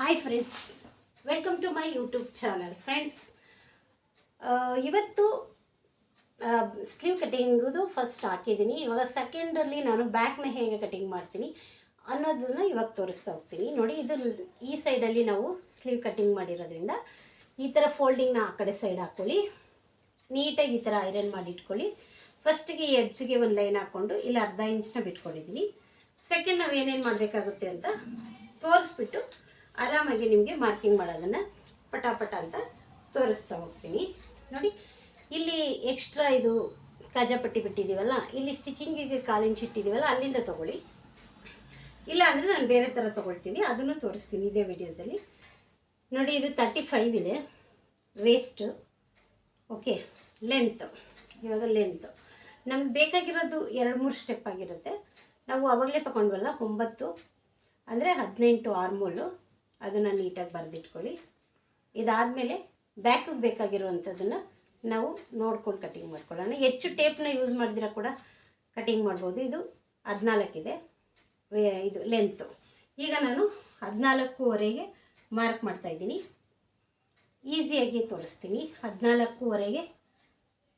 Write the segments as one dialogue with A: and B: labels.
A: Hi friends welcome to my YouTube channel friends ಇವತ್ತು sleeve ಕಟಿಂಗುದು first ಹಾಕಿದ್ದೀನಿ. ಇವಾಗ ಸೆಕೆಂಡಲ್ಲಿ ನಾನು ಬ್ಯಾಕ್ನ ಹೇಗೆ ಕಟಿಂಗ್ ಮಾಡ್ತೀನಿ ಅನ್ನೋದನ್ನು ಇವಾಗ ತೋರಿಸ್ತಾ ಹೋಗ್ತೀನಿ. ನೋಡಿ, ಇದು ಈ ಸೈಡಲ್ಲಿ ನಾವು ಸ್ಲೀವ್ ಕಟಿಂಗ್ ಮಾಡಿರೋದ್ರಿಂದ ಈ ಥರ ಫೋಲ್ಡಿಂಗ್ನ ಆ ಕಡೆ ಸೈಡ್ ಹಾಕ್ಕೊಳ್ಳಿ ನೀಟಾಗಿ ಈ ಥರ ಐರನ್ ಮಾಡಿ ಇಟ್ಕೊಳ್ಳಿ. ಫಸ್ಟಿಗೆ ಎಡ್ಜ್ಗೆ ಒಂದು ಲೈನ್ ಹಾಕ್ಕೊಂಡು ಇಲ್ಲಿ ಅರ್ಧ ಇಂಚ್ನ ಬಿಟ್ಕೊಂಡಿದ್ದೀನಿ. ಸೆಕೆಂಡ್ ನಾವು ಏನೇನು ಮಾಡಬೇಕಾಗುತ್ತೆ ಅಂತ ತೋರಿಸ್ಬಿಟ್ಟು ಆರಾಮಾಗಿ ನಿಮಗೆ ಮಾರ್ಕಿಂಗ್ ಮಾಡೋದನ್ನು ಪಟಾಪಟ ಅಂತ ತೋರಿಸ್ತಾ ಹೋಗ್ತೀನಿ. ನೋಡಿ, ಇಲ್ಲಿ ಎಕ್ಸ್ಟ್ರಾ ಇದು ಕಾಜಾಪಟ್ಟಿ ಬಿಟ್ಟಿದ್ದೀವಲ್ಲ, ಇಲ್ಲಿ ಸ್ಟಿಚಿಂಗಿಗೆ ಕಾಲಿಂಚ್ ಇಟ್ಟಿದ್ದೀವಲ್ಲ ಅಲ್ಲಿಂದ ತೊಗೊಳ್ಳಿ. ಇಲ್ಲ ಅಂದರೆ ನಾನು ಬೇರೆ ಥರ ತೊಗೊಳ್ತೀನಿ, ಅದನ್ನು ತೋರಿಸ್ತೀನಿ ಇದೇ ವಿಡಿಯೋದಲ್ಲಿ. ನೋಡಿ, ಇದು ತರ್ಟಿ ಫೈವ್ ಇದೆ ವೇಸ್ಟು ಓಕೆ ಲೆಂತ್ ಇವಾಗ ಲೆಂತ್ ನಮ್ಗೆ ಬೇಕಾಗಿರೋದು ಎರಡು ಮೂರು ಸ್ಟೆಪ್ ಆಗಿರುತ್ತೆ. ನಾವು ಅವಾಗಲೇ ತೊಗೊಂಡ್ವಲ್ಲ, ಒಂಬತ್ತು, ಅಂದರೆ ಹದಿನೆಂಟು ಆರ್ಮೋಲು ಅದನ್ನು ನೀಟಾಗಿ ಬರೆದಿಟ್ಕೊಳ್ಳಿ. ಇದಾದಮೇಲೆ ಬ್ಯಾಕಿಗೆ ಬೇಕಾಗಿರುವಂಥದ್ದನ್ನು ನಾವು ನೋಡ್ಕೊಂಡು ಕಟಿಂಗ್ ಮಾಡ್ಕೊಳ್ಳೋಣ. ಹೆಚ್ಚು ಟೇಪ್ನ ಯೂಸ್ ಮಾಡಿದ್ರೆ ಕೂಡ ಕಟಿಂಗ್ ಮಾಡ್ಬೋದು. ಇದು ಹದಿನಾಲ್ಕಿದೆ ಇದು. ಲೆಂತು ಈಗ ನಾನು ಹದಿನಾಲ್ಕೂವರೆಗೆ ಮಾರ್ಕ್ ಮಾಡ್ತಾ ಇದ್ದೀನಿ. ಈಸಿಯಾಗಿ ತೋರಿಸ್ತೀನಿ. ಹದಿನಾಲ್ಕೂವರೆಗೆ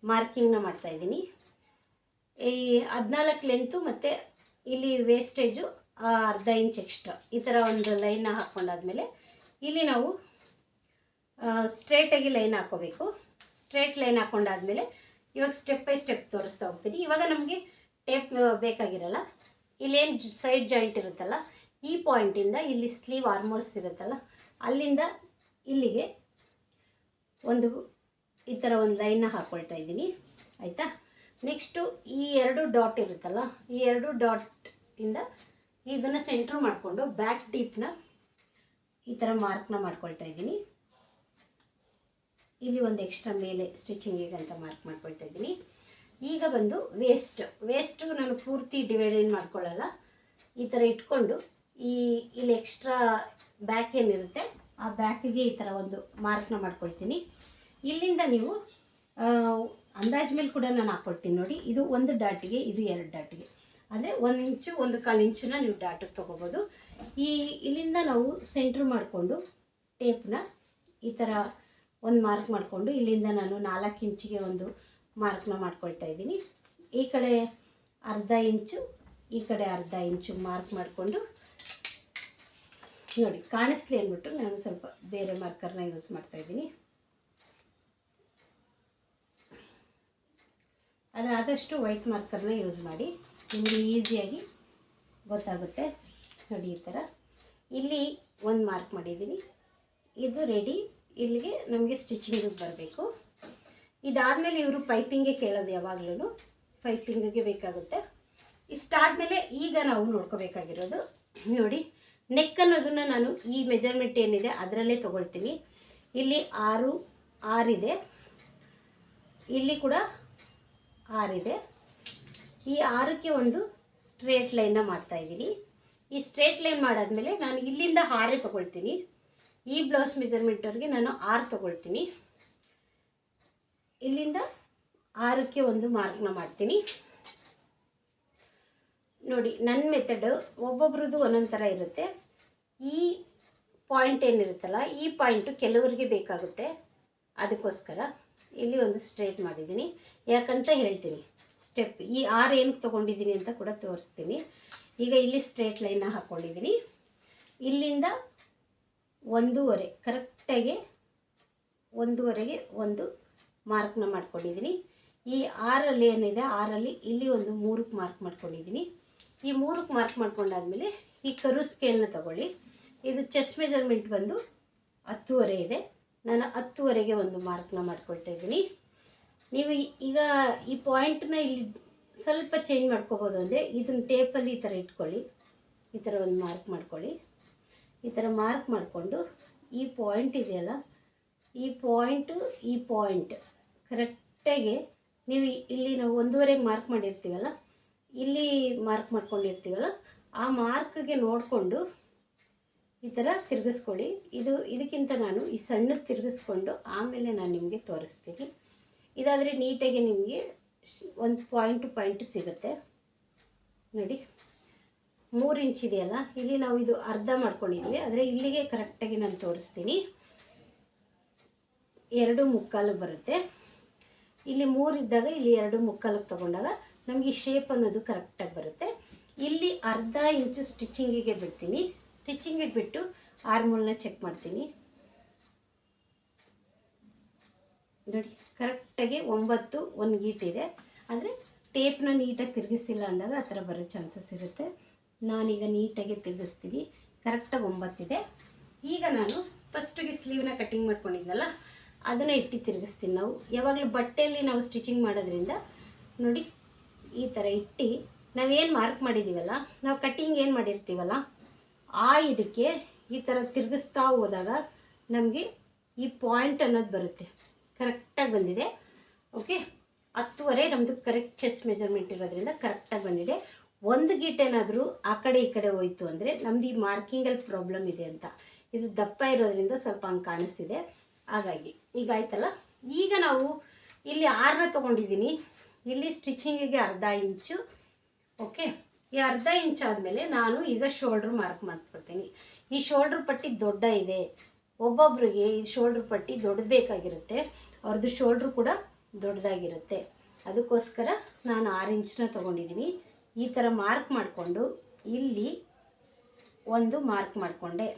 A: ಮಾರ್ಕಿಂಗ್ನ ಮಾಡ್ತಾಯಿದ್ದೀನಿ ಈ ಹದಿನಾಲ್ಕು ಲೆಂತು ಮತ್ತು ಇಲ್ಲಿ ವೇಸ್ಟೇಜು ಅರ್ಧ ಇಂಚ್ ಎಕ್ಸ್ಟ್ರಾ ಈ ಥರ ಒಂದು ಲೈನ್ನ ಹಾಕ್ಕೊಂಡಾದ್ಮೇಲೆ ಇಲ್ಲಿ ನಾವು ಸ್ಟ್ರೇಟಾಗಿ ಲೈನ್ ಹಾಕೋಬೇಕು. ಸ್ಟ್ರೇಟ್ ಲೈನ್ ಹಾಕ್ಕೊಂಡಾದ್ಮೇಲೆ ಇವಾಗ ಸ್ಟೆಪ್ ಬೈ ಸ್ಟೆಪ್ ತೋರಿಸ್ತಾ ಹೋಗ್ತೀನಿ. ಇವಾಗ ನಮಗೆ ಟೇಪ್ ಬೇಕಾಗಿರಲ್ಲ. ಇಲ್ಲೇನು ಸೈಡ್ ಜಾಯಿಂಟ್ ಇರುತ್ತಲ್ಲ, ಈ ಪಾಯಿಂಟಿಂದ ಇಲ್ಲಿ ಸ್ಲೀವ್ ಆರ್ಮೋಲ್ಸ್ ಇರುತ್ತಲ್ಲ, ಅಲ್ಲಿಂದ ಇಲ್ಲಿಗೆ ಒಂದು, ಈ ಥರ ಒಂದು ಲೈನ್ನ ಹಾಕ್ಕೊಳ್ತಾ ಇದ್ದೀನಿ. ಆಯಿತಾ? ನೆಕ್ಸ್ಟು ಈ ಎರಡು ಡಾಟ್ ಇರುತ್ತಲ್ಲ, ಈ ಎರಡು ಡಾಟ್ ಇಂದ ಇದನ್ನು ಸೆಂಟ್ರ್ ಮಾಡಿಕೊಂಡು ಬ್ಯಾಕ್ ಡೀಪ್ನ ಈ ಥರ ಮಾರ್ಕ್ನ ಮಾಡ್ಕೊಳ್ತಾ ಇದ್ದೀನಿ. ಇಲ್ಲಿ ಒಂದು ಎಕ್ಸ್ಟ್ರಾ ಮೇಲೆ ಸ್ಟಿಚಿಂಗಿಗೆ ಅಂತ ಮಾರ್ಕ್ ಮಾಡ್ಕೊಳ್ತಾ ಇದ್ದೀನಿ. ಈಗ ಬಂದು ವೇಸ್ಟ್ ವೇಸ್ಟು ನಾನು ಪೂರ್ತಿ ಡಿವೈಡೆಡ್ ಮಾಡ್ಕೊಳ್ಳಲ್ಲ. ಈ ಥರ ಇಟ್ಕೊಂಡು ಈ, ಇಲ್ಲಿ ಎಕ್ಸ್ಟ್ರಾ ಬ್ಯಾಕ್ ಏನಿರುತ್ತೆ, ಆ ಬ್ಯಾಕಿಗೆ ಈ ಥರ ಒಂದು ಮಾರ್ಕ್ನ ಮಾಡ್ಕೊಳ್ತೀನಿ. ಇಲ್ಲಿಂದ ನೀವು ಅಂದಾಜ್ ಮೇಲೆ ಕೂಡ ನಾನು ಹಾಕ್ಕೊಳ್ತೀನಿ ನೋಡಿ. ಇದು ಒಂದು ಡಾಟಿಗೆ, ಇದು ಎರಡು ಡಾಟಿಗೆ. ಅಂದರೆ ಒಂದು ಇಂಚು, ಒಂದು ಕಾಲು ಇಂಚನ್ನ ನೀವು ಡಾಟಿಗೆ ತೊಗೋಬೋದು. ಈ ಇಲ್ಲಿಂದ ನಾವು ಸೆಂಟ್ರ್ ಮಾಡಿಕೊಂಡು ಟೇಪ್ನ ಈ ಥರ ಒಂದು ಮಾರ್ಕ್ ಮಾಡಿಕೊಂಡು ಇಲ್ಲಿಂದ ನಾನು ನಾಲ್ಕು ಇಂಚಿಗೆ ಒಂದು ಮಾರ್ಕ್ನ ಮಾಡ್ಕೊಳ್ತಾ ಇದ್ದೀನಿ. ಈ ಕಡೆ ಅರ್ಧ ಇಂಚು, ಈ ಕಡೆ ಅರ್ಧ ಇಂಚು ಮಾರ್ಕ್ ಮಾಡಿಕೊಂಡು ನೋಡಿ, ಕಾಣಿಸ್ಲಿ ಅಂದ್ಬಿಟ್ಟು ನಾನು ಸ್ವಲ್ಪ ಬೇರೆ ಮಾರ್ಕರ್ನ ಯೂಸ್ ಮಾಡ್ತಾ ಇದ್ದೀನಿ. ಆದರೆ ಆದಷ್ಟು ವೈಟ್ ಮಾರ್ಕರ್ನ ಯೂಸ್ ಮಾಡಿ. ನಿಮಗೆ ಈಸಿಯಾಗಿ ಗೊತ್ತಾಗುತ್ತೆ. ನೋಡಿ ಈ ಥರ. ಇಲ್ಲಿ ಒಂದು ಮಾರ್ಕ್ ಮಾಡಿದ್ದೀನಿ. ಇದು ರೆಡಿ. ಇಲ್ಲಿಗೆ ನಮಗೆ ಸ್ಟಿಚಿಂಗಿಗೆ ಬರಬೇಕು. ಇದಾದಮೇಲೆ ಇವರು ಪೈಪಿಂಗೇ ಕೇಳೋದು ಯಾವಾಗಲೂ ಪೈಪಿಂಗಿಗೆ ಬೇಕಾಗುತ್ತೆ. ಇಷ್ಟಾದಮೇಲೆ ಈಗ ನಾವು ನೋಡ್ಕೋಬೇಕಾಗಿರೋದು. ನೋಡಿ ನೆಕ್ ಅನ್ನೋದನ್ನು ನಾನು ಈ ಮೆಜರ್ಮೆಂಟ್ ಏನಿದೆ ಅದರಲ್ಲೇ ತೊಗೊಳ್ತೀನಿ. ಇಲ್ಲಿ ಆರು, ಆರಿದೆ. ಇಲ್ಲಿ ಕೂಡ ಆರಿದೆ. ಈ ಆರಕ್ಕೆ ಒಂದು ಸ್ಟ್ರೇಟ್ ಲೈನ್ನ ಮಾಡ್ತಾಯಿದ್ದೀನಿ ಈ ಸ್ಟ್ರೇಟ್ ಲೈನ್ ಮಾಡಾದಮೇಲೆ ನಾನು ಇಲ್ಲಿಂದ ಹಾರೆ ತೊಗೊಳ್ತೀನಿ. ಈ ಬ್ಲೌಸ್ ಮೆಜರ್ಮೆಂಟವ್ರಿಗೆ ನಾನು ಆರು ತೊಗೊಳ್ತೀನಿ. ಇಲ್ಲಿಂದ ಆರಕ್ಕೆ ಒಂದು ಮಾರ್ಕ್ನ ಮಾಡ್ತೀನಿ. ನೋಡಿ ನನ್ನ ಮೆಥಡು ಒಬ್ಬೊಬ್ರದ್ದು ಒಂದೊಂದು ಥರ ಇರುತ್ತೆ. ಈ ಪಾಯಿಂಟ್ ಏನಿರುತ್ತಲ್ಲ, ಈ ಪಾಯಿಂಟು ಕೆಲವರಿಗೆ ಬೇಕಾಗುತ್ತೆ. ಅದಕ್ಕೋಸ್ಕರ ಇಲ್ಲಿ ಒಂದು ಸ್ಟ್ರೇಟ್ ಮಾಡಿದ್ದೀನಿ. ಯಾಕಂತ ಹೇಳ್ತೀನಿ. ಸ್ಟೆಪ್ ಈ ಆರು ಏನಕ್ಕೆ ತೊಗೊಂಡಿದ್ದೀನಿ ಅಂತ ಕೂಡ ತೋರಿಸ್ತೀನಿ. ಈಗ ಇಲ್ಲಿ ಸ್ಟ್ರೇಟ್ ಲೈನ್ನ ಹಾಕ್ಕೊಂಡಿದ್ದೀನಿ ಇಲ್ಲಿಂದ ಒಂದೂವರೆ ಕರೆಕ್ಟಾಗಿ ಒಂದೂವರೆಗೆ ಒಂದು ಮಾರ್ಕ್ನ ಮಾಡ್ಕೊಂಡಿದ್ದೀನಿ. ಈ ಆರಲ್ಲಿ ಏನಿದೆ ಆರಲ್ಲಿ ಇಲ್ಲಿ ಒಂದು ಮೂರಕ್ಕೆ ಮಾರ್ಕ್ ಮಾಡ್ಕೊಂಡಿದ್ದೀನಿ. ಈ ಮೂರಕ್ಕೆ ಮಾರ್ಕ್ ಮಾಡ್ಕೊಂಡಾದ್ಮೇಲೆ ಈ ಕರು ಸ್ಕೇಲ್ನ ತಗೊಳ್ಳಿ. ಇದು ಚೆಸ್ಟ್ ಮೆಜರ್ಮೆಂಟ್ ಬಂದು ಹತ್ತುವರೆ ಇದೆ. ನಾನು ಹತ್ತುವರೆಗೆ ಒಂದು ಮಾರ್ಕ್ನ ಮಾಡ್ಕೊಳ್ತಾ ಇದ್ದೀನಿ. ನೀವು ಈಗ ಈ ಪಾಯಿಂಟ್ನ ಇಲ್ಲಿ ಸ್ವಲ್ಪ ಚೇಂಜ್ ಮಾಡ್ಕೋಬೋದು ಅಂದರೆ ಇದನ್ನ ಟೇಪಲ್ಲಿ ಈ ಥರ ಇಟ್ಕೊಳ್ಳಿ. ಈ ಥರ ಒಂದು ಮಾರ್ಕ್ ಮಾಡ್ಕೊಳ್ಳಿ. ಈ ಥರ ಮಾರ್ಕ್ ಮಾಡಿಕೊಂಡು ಈ ಪಾಯಿಂಟ್ ಇದೆಯಲ್ಲ, ಈ ಪಾಯಿಂಟು ಈ ಪಾಯಿಂಟ್ ಕರೆಕ್ಟಾಗಿ ನೀವು ಇಲ್ಲಿ ನಾವು ಒಂದೂವರೆಗೆ ಮಾರ್ಕ್ ಮಾಡಿರ್ತೀವಲ್ಲ, ಇಲ್ಲಿ ಮಾರ್ಕ್ ಮಾಡ್ಕೊಂಡಿರ್ತೀವಲ್ಲ, ಆ ಮಾರ್ಕ್ಗೆ ನೋಡಿಕೊಂಡು ಈ ಥರ ತಿರುಗಿಸ್ಕೊಳ್ಳಿ. ಇದು ಇದಕ್ಕಿಂತ ನಾನು ಈ ಸಣ್ಣದು ತಿರುಗಿಸ್ಕೊಂಡು ಆಮೇಲೆ ನಾನು ನಿಮಗೆ ತೋರಿಸ್ತೀನಿ. ಇದಾದರೆ ನೀಟಾಗಿ ನಿಮಗೆ ಒಂದು ಪಾಯಿಂಟ್ ಪಾಯಿಂಟ್ ಸಿಗುತ್ತೆ. ನೋಡಿ, ಮೂರು ಇಂಚ್ ಇದೆಯಲ್ಲ, ಇಲ್ಲಿ ನಾವು ಇದು ಅರ್ಧ ಮಾಡ್ಕೊಂಡಿದ್ವಿ. ಆದರೆ ಇಲ್ಲಿಗೆ ಕರೆಕ್ಟಾಗಿ ನಾನು ತೋರಿಸ್ತೀನಿ. ಎರಡು ಮುಕ್ಕಾಲು ಬರುತ್ತೆ. ಇಲ್ಲಿ ಮೂರು ಇದ್ದಾಗ ಇಲ್ಲಿ ಎರಡು ಮುಕ್ಕಾಲು ತೊಗೊಂಡಾಗ ನಮಗೆ ಶೇಪ್ ಅನ್ನೋದು ಕರೆಕ್ಟಾಗಿ ಬರುತ್ತೆ. ಇಲ್ಲಿ ಅರ್ಧ ಇಂಚು ಸ್ಟಿಚಿಂಗಿಗೆ ಬಿಡ್ತೀನಿ. ಸ್ಟಿಚಿಂಗಿಗೆ ಬಿಟ್ಟು ಆರ್ಮೋಲ್ನ ಚೆಕ್ ಮಾಡ್ತೀನಿ. ನೋಡಿ. ಕರೆಕ್ಟಾಗಿ ಒಂಬತ್ತು ಒಂದು ಗೀಟಿದೆ ಅಂದರೆ ಟೇಪ್ನ ನೀಟಾಗಿ ತಿರುಗಿಸಿಲ್ಲ ಅಂದಾಗ ಆ ಥರ ಬರೋ ಚಾನ್ಸಸ್ ಇರುತ್ತೆ. ನಾನೀಗ ನೀಟಾಗಿ ತಿರುಗಿಸ್ತೀನಿ. ಕರೆಕ್ಟಾಗಿ ಒಂಬತ್ತಿದೆ ಈಗ ನಾನು ಫಸ್ಟಿಗೆ ಸ್ಲೀವ್ನ ಕಟ್ಟಿಂಗ್ ಮಾಡ್ಕೊಂಡಿದ್ನಲ್ಲ, ಅದನ್ನು ಇಟ್ಟು ತಿರುಗಿಸ್ತೀನಿ ನಾವು. ಯಾವಾಗಲೂ ಬಟ್ಟೆಯಲ್ಲಿ ನಾವು ಸ್ಟಿಚಿಂಗ್ ಮಾಡೋದ್ರಿಂದ ನೋಡಿ, ಈ ಥರ ಇಟ್ಟು ನಾವೇನು ಮಾರ್ಕ್ ಮಾಡಿದ್ದೀವಲ್ಲ ನಾವು ಕಟ್ಟಿಂಗ್ ಏನು ಮಾಡಿರ್ತೀವಲ್ಲ, ಆ ಇದಕ್ಕೆ ಈ ಥರ ತಿರುಗಿಸ್ತಾ ಹೋದಾಗ ನಮಗೆ ಈ ಪಾಯಿಂಟ್ ಅನ್ನೋದು ಬರುತ್ತೆ. ಕರೆಕ್ಟಾಗಿ ಬಂದಿದೆ. ಓಕೆ ಹತ್ತುವರೆ ನಮ್ಮದು ಕರೆಕ್ಟ್ ಚೆಸ್ಟ್ ಮೆಜರ್ಮೆಂಟ್ ಇರೋದ್ರಿಂದ ಕರೆಕ್ಟಾಗಿ ಬಂದಿದೆ. ಒಂದು ಗೀಟೇನಾದರೂ ಆ ಕಡೆ ಈ ಕಡೆ ಹೋಯ್ತು ಅಂದರೆ ನಮ್ದು ಈ ಮಾರ್ಕಿಂಗಲ್ಲಿ ಪ್ರಾಬ್ಲಮ್ ಇದೆ ಅಂತ. ಇದು ದಪ್ಪ ಇರೋದ್ರಿಂದ ಸ್ವಲ್ಪ ಹಂಗೆ ಕಾಣಿಸ್ತಿದೆ. ಹಾಗಾಗಿ, ಈಗ ಆಯ್ತಲ್ಲ? ಈಗ ನಾವು ಇಲ್ಲಿ ಆರನ್ನ ತೊಗೊಂಡಿದ್ದೀನಿ. ಇಲ್ಲಿ ಸ್ಟಿಚಿಂಗಿಗೆ ಅರ್ಧ ಇಂಚು. ಓಕೆ ಈ ಅರ್ಧ ಇಂಚ್ ಆದಮೇಲೆ ನಾನು ಈಗ ಶೋಲ್ಡ್ರ್ ಮಾರ್ಕ್ ಮಾಡ್ಕೊಳ್ತೀನಿ ಈ ಶೋಲ್ಡ್ರ್ ಪಟ್ಟಿ ದೊಡ್ಡ ಇದೆ. ಒಬ್ಬೊಬ್ರಿಗೆ ಈ ಶೋಲ್ಡ್ರ್ ಪಟ್ಟಿ ದೊಡ್ಡದು ಬೇಕಾಗಿರುತ್ತೆ. ಅವ್ರದ್ದು ಶೋಲ್ಡ್ರು ಕೂಡ ದೊಡ್ಡದಾಗಿರುತ್ತೆ. ಅದಕ್ಕೋಸ್ಕರ ನಾನು ಆರು ಇಂಚನ್ನ ತೊಗೊಂಡಿದ್ದೀನಿ ಈ ಥರ ಮಾರ್ಕ್ ಮಾಡಿಕೊಂಡು ಇಲ್ಲಿ ಒಂದು ಮಾರ್ಕ್ ಮಾಡಿಕೊಂಡೆ.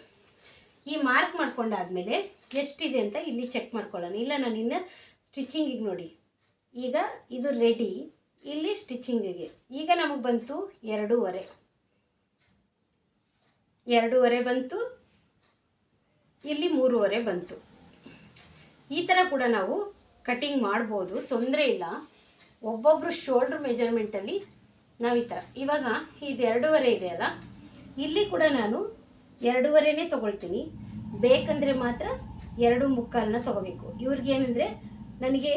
A: ಈ ಮಾರ್ಕ್ ಮಾಡಿಕೊಂಡಾದ್ಮೇಲೆ ಎಷ್ಟಿದೆ ಅಂತ ಇಲ್ಲಿ ಚೆಕ್ ಮಾಡ್ಕೊಳ್ಳೋಣ. ಇಲ್ಲ, ನಾನು ಇನ್ನು ಸ್ಟಿಚಿಂಗಿಗೆ ನೋಡಿ. ಈಗ ಇದು ರೆಡಿ ಇಲ್ಲಿ ಸ್ಟಿಚಿಂಗಿಗೆ ಈಗ ನಮಗೆ ಬಂತು ಎರಡೂವರೆ. ಎರಡೂವರೆ ಬಂತು ಇಲ್ಲಿ ಮೂರುವರೆ ಬಂತು. ಈ ಥರ ಕೂಡ ನಾವು ಕಟಿಂಗ್ ಮಾಡ್ಬೋದು, ತೊಂದರೆ ಇಲ್ಲ. ಒಬ್ಬೊಬ್ಬರು ಶೋಲ್ಡ್ರ್ ಮೆಜರ್ಮೆಂಟಲ್ಲಿ ನಾವು ಈ ಥರ ಇವಾಗ ಇದು ಎರಡೂವರೆ ಇದೆ ಅಲ್ಲ? ಇಲ್ಲಿ ಕೂಡ ನಾನು ಎರಡೂವರೆನೇ ತೊಗೊಳ್ತೀನಿ. ಬೇಕಂದರೆ ಮಾತ್ರ ಎರಡು ಮುಕ್ಕಾಲನ್ನ ತೊಗೋಬೇಕು. ಇವ್ರಿಗೇನೆಂದರೆ ನನಗೆ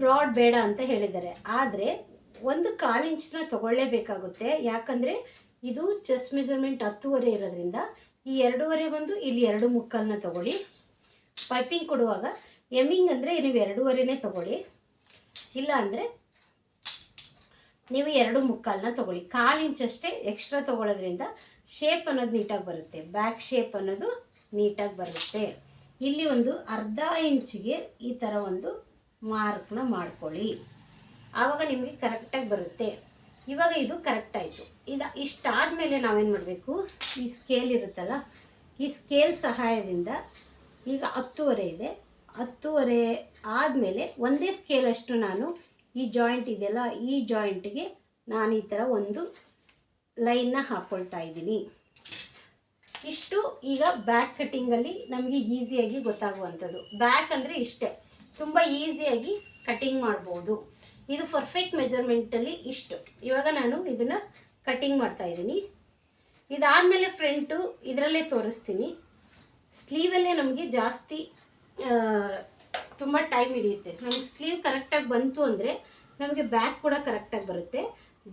A: ಬ್ರಾಡ್ ಬೇಡ ಅಂತ ಹೇಳಿದ್ದಾರೆ. ಆದರೆ ಒಂದು ಕಾಲು ಇಂಚನ್ನ ತೊಗೊಳ್ಳೇಬೇಕಾಗುತ್ತೆ. ಯಾಕಂದರೆ ಇದು ಚೆಸ್ಟ್ ಮೆಜರ್ಮೆಂಟ್ ಹತ್ತುವರೆ ಇರೋದ್ರಿಂದ ಈ ಎರಡೂವರೆ ಬಂದು ಇಲ್ಲಿ ಎರಡು ಮುಕ್ಕಲ್ನ ತಗೊಳ್ಳಿ. ಪೈಪಿಂಗ್ ಕೊಡುವಾಗ ಎಮ್ಮಿಂಗ್ ಅಂದರೆ ನೀವು ಎರಡೂವರೆನೇ ತಗೊಳ್ಳಿ. ಇಲ್ಲ ಅಂದರೆ ನೀವು ಎರಡು ಮುಕ್ಕಾಲನ್ನ ತೊಗೊಳ್ಳಿ. ಕಾಲು ಇಂಚಷ್ಟೇ ಎಕ್ಸ್ಟ್ರಾ ತೊಗೊಳೋದ್ರಿಂದ ಶೇಪ್ ಅನ್ನೋದು ನೀಟಾಗಿ ಬರುತ್ತೆ. ಬ್ಯಾಕ್ ಶೇಪ್ ಅನ್ನೋದು ನೀಟಾಗಿ ಬರುತ್ತೆ. ಇಲ್ಲಿ ಒಂದು ಅರ್ಧ ಇಂಚಿಗೆ ಈ ಥರ ಒಂದು ಮಾರ್ಕ್ನ ಮಾಡ್ಕೊಳ್ಳಿ. ಆವಾಗ ನಿಮಗೆ ಕರೆಕ್ಟಾಗಿ ಬರುತ್ತೆ. ಇವಾಗ ಇದು ಕರೆಕ್ಟ್ ಆಯಿತು. ಇದು ಇಷ್ಟಾದಮೇಲೆ ನಾವೇನು ಮಾಡಬೇಕು? ಈ ಸ್ಕೇಲ್ ಇರುತ್ತಲ್ಲ, ಈ ಸ್ಕೇಲ್ ಸಹಾಯದಿಂದ ಈಗ ಹತ್ತುವರೆ ಇದೆ. ಹತ್ತುವರೆ ಆದಮೇಲೆ ಒಂದೇ ಸ್ಕೇಲ್ ಅಷ್ಟು ನಾನು ಈ ಜಾಯಿಂಟ್ ಇದೆಯಲ್ಲ, ಈ ಜಾಯಿಂಟ್ಗೆ ನಾನು ಈ ಥರ ಒಂದು ಲೈನ್ನ ಹಾಕ್ಕೊಳ್ತಾ ಇದ್ದೀನಿ. ಇಷ್ಟು ಈಗ ಬ್ಯಾಕ್ ಕಟ್ಟಿಂಗಲ್ಲಿ ನಮಗೆ ಈಸಿಯಾಗಿ ಗೊತ್ತಾಗುವಂಥದ್ದು. ಬ್ಯಾಕ್ ಅಂದರೆ ಇಷ್ಟೇ. ತುಂಬ ಈಸಿಯಾಗಿ ಕಟ್ಟಿಂಗ್ ಮಾಡ್ಬೋದು. ಇದು ಪರ್ಫೆಕ್ಟ್ ಮೆಜರ್ಮೆಂಟಲ್ಲಿ ಇಷ್ಟು. ಇವಾಗ ನಾನು ಇದನ್ನು ಕಟ್ಟಿಂಗ್ ಮಾಡ್ತಾ ಇದ್ದೀನಿ. ಇದಾದಮೇಲೆ ಫ್ರಂಟು ಇದರಲ್ಲೇ ತೋರಿಸ್ತೀನಿ. ಸ್ಲೀವಲ್ಲೇ ನಮಗೆ ಜಾಸ್ತಿ ತುಂಬ ಟೈಮ್ ಹಿಡಿಯುತ್ತೆ. ನಮಗೆ ಸ್ಲೀವ್ ಕರೆಕ್ಟಾಗಿ ಬಂತು ಅಂದರೆ ನಮಗೆ ಬ್ಯಾಕ್ ಕೂಡ ಕರೆಕ್ಟಾಗಿ ಬರುತ್ತೆ.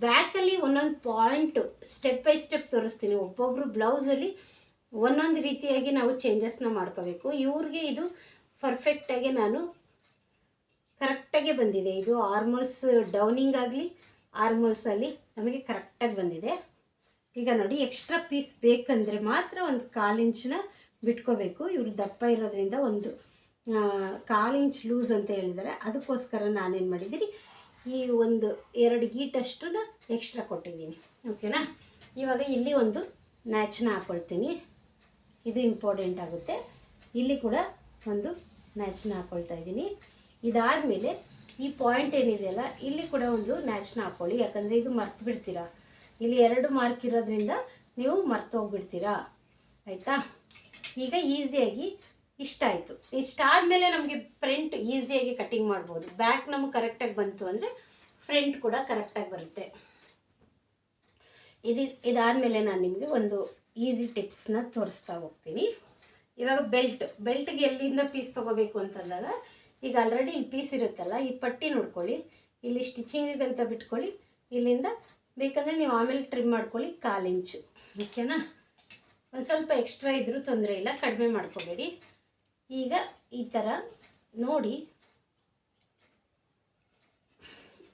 A: ಬ್ಯಾಕಲ್ಲಿ ಒಂದೊಂದು ಪಾಯಿಂಟು ಸ್ಟೆಪ್ ಬೈ ಸ್ಟೆಪ್ ತೋರಿಸ್ತೀನಿ. ಒಬ್ಬೊಬ್ಬರು ಬ್ಲೌಸಲ್ಲಿ ಒಂದೊಂದು ರೀತಿಯಾಗಿ ನಾವು ಚೇಂಜಸ್ನ ಮಾಡ್ಕೋಬೇಕು. ಇವ್ರಿಗೆ ಇದು ಪರ್ಫೆಕ್ಟಾಗಿ ನಾನು ಕರೆಕ್ಟಾಗಿ ಬಂದಿದೆ. ಇದು ಆರ್ಮೋಲ್ಸ್ ಡೌನಿಂಗ್ ಆಗಲಿ ಆರ್ಮೋಲ್ಸಲ್ಲಿ ನಮಗೆ ಕರೆಕ್ಟಾಗಿ ಬಂದಿದೆ. ಈಗ ನೋಡಿ, ಎಕ್ಸ್ಟ್ರಾ ಪೀಸ್ ಬೇಕಂದರೆ ಮಾತ್ರ ಒಂದು ಕಾಲು ಇಂಚನ್ನ ಬಿಟ್ಕೋಬೇಕು. ಇವರು ದಪ್ಪ ಇರೋದ್ರಿಂದ ಒಂದು ಕಾಲು ಇಂಚ್ ಲೂಸ್ ಅಂತ ಹೇಳಿದರೆ ಅದಕ್ಕೋಸ್ಕರ ನಾನೇನು ಮಾಡಿದ್ದೀನಿ, ಈ ಒಂದು ಎರಡು ಗೀಟಷ್ಟನ್ನ ಎಕ್ಸ್ಟ್ರಾ ಕೊಟ್ಟಿದ್ದೀನಿ. ಓಕೆನಾ? ಇವಾಗ ಇಲ್ಲಿ ಒಂದು ನ್ಯಾಚ್ನ ಹಾಕ್ಕೊಳ್ತೀನಿ ಇದು ಇಂಪಾರ್ಟೆಂಟ್ ಆಗುತ್ತೆ. ಇಲ್ಲಿ ಕೂಡ ಒಂದು ನ್ಯಾಚ್ನ ಹಾಕ್ಕೊಳ್ತಾ ಇದ್ದೀನಿ. ಇದಾದಮೇಲೆ ಈ ಪಾಯಿಂಟ್ ಏನಿದೆಯಲ್ಲ ಇಲ್ಲಿ ಕೂಡ ಒಂದು ನ್ಯಾಚ್ನ ಹಾಕ್ಕೊಳ್ಳಿ ಯಾಕಂದರೆ ಇದು ಮರ್ತು ಬಿಡ್ತೀರಾ? ಇಲ್ಲಿ ಎರಡು ಮಾರ್ಕ್ ಇರೋದ್ರಿಂದ ನೀವು ಮರ್ತು ಹೋಗ್ಬಿಡ್ತೀರಾ? ಆಯಿತಾ? ಈಗ ಈಸಿಯಾಗಿ ಇಷ್ಟ ಆಯಿತು. ಇಷ್ಟಾದಮೇಲೆ ನಮಗೆ ಫ್ರಂಟ್ ಈಸಿಯಾಗಿ ಕಟಿಂಗ್ ಮಾಡ್ಬೋದು. ಬ್ಯಾಕ್ ನಮಗೆ ಕರೆಕ್ಟಾಗಿ ಬಂತು ಅಂದರೆ ಫ್ರಂಟ್ ಕೂಡ ಕರೆಕ್ಟಾಗಿ ಬರುತ್ತೆ. ಇದು ಇದಾದಮೇಲೆ ನಾನು ನಿಮಗೆ ಒಂದು ಈಸಿ ಟಿಪ್ಸ್ನ ತೋರಿಸ್ತಾ ಹೋಗ್ತೀನಿ. ಇವಾಗ ಬೆಲ್ಟ್ ಬೆಲ್ಟ್ಗೆ ಎಲ್ಲಿಂದ ಪೀಸ್ ತೊಗೋಬೇಕು ಅಂತಂದಾಗ ಈಗ ಆಲ್ರೆಡಿ ಇಲ್ಲಿ ಪೀಸ್ ಇರುತ್ತಲ್ಲ, ಈ ಪಟ್ಟಿ ನೋಡ್ಕೊಳ್ಳಿ. ಇಲ್ಲಿ ಸ್ಟಿಚಿಂಗಿಗೆ ಅಂತ ಬಿಟ್ಕೊಳ್ಳಿ. ಇಲ್ಲಿಂದ ಬೇಕಂದರೆ ನೀವು ಆಮೇಲೆ ಟ್ರಿಮ್ ಮಾಡ್ಕೊಳ್ಳಿ ಕಾಲು ಇಂಚು ಓಕೆನಾ ಒಂದು ಸ್ವಲ್ಪ ಎಕ್ಸ್ಟ್ರಾ ಇದ್ದರೂ ತೊಂದರೆ ಇಲ್ಲ, ಕಡಿಮೆ ಮಾಡ್ಕೋಬೇಡಿ. ಈಗ ಈ ಥರ ನೋಡಿ.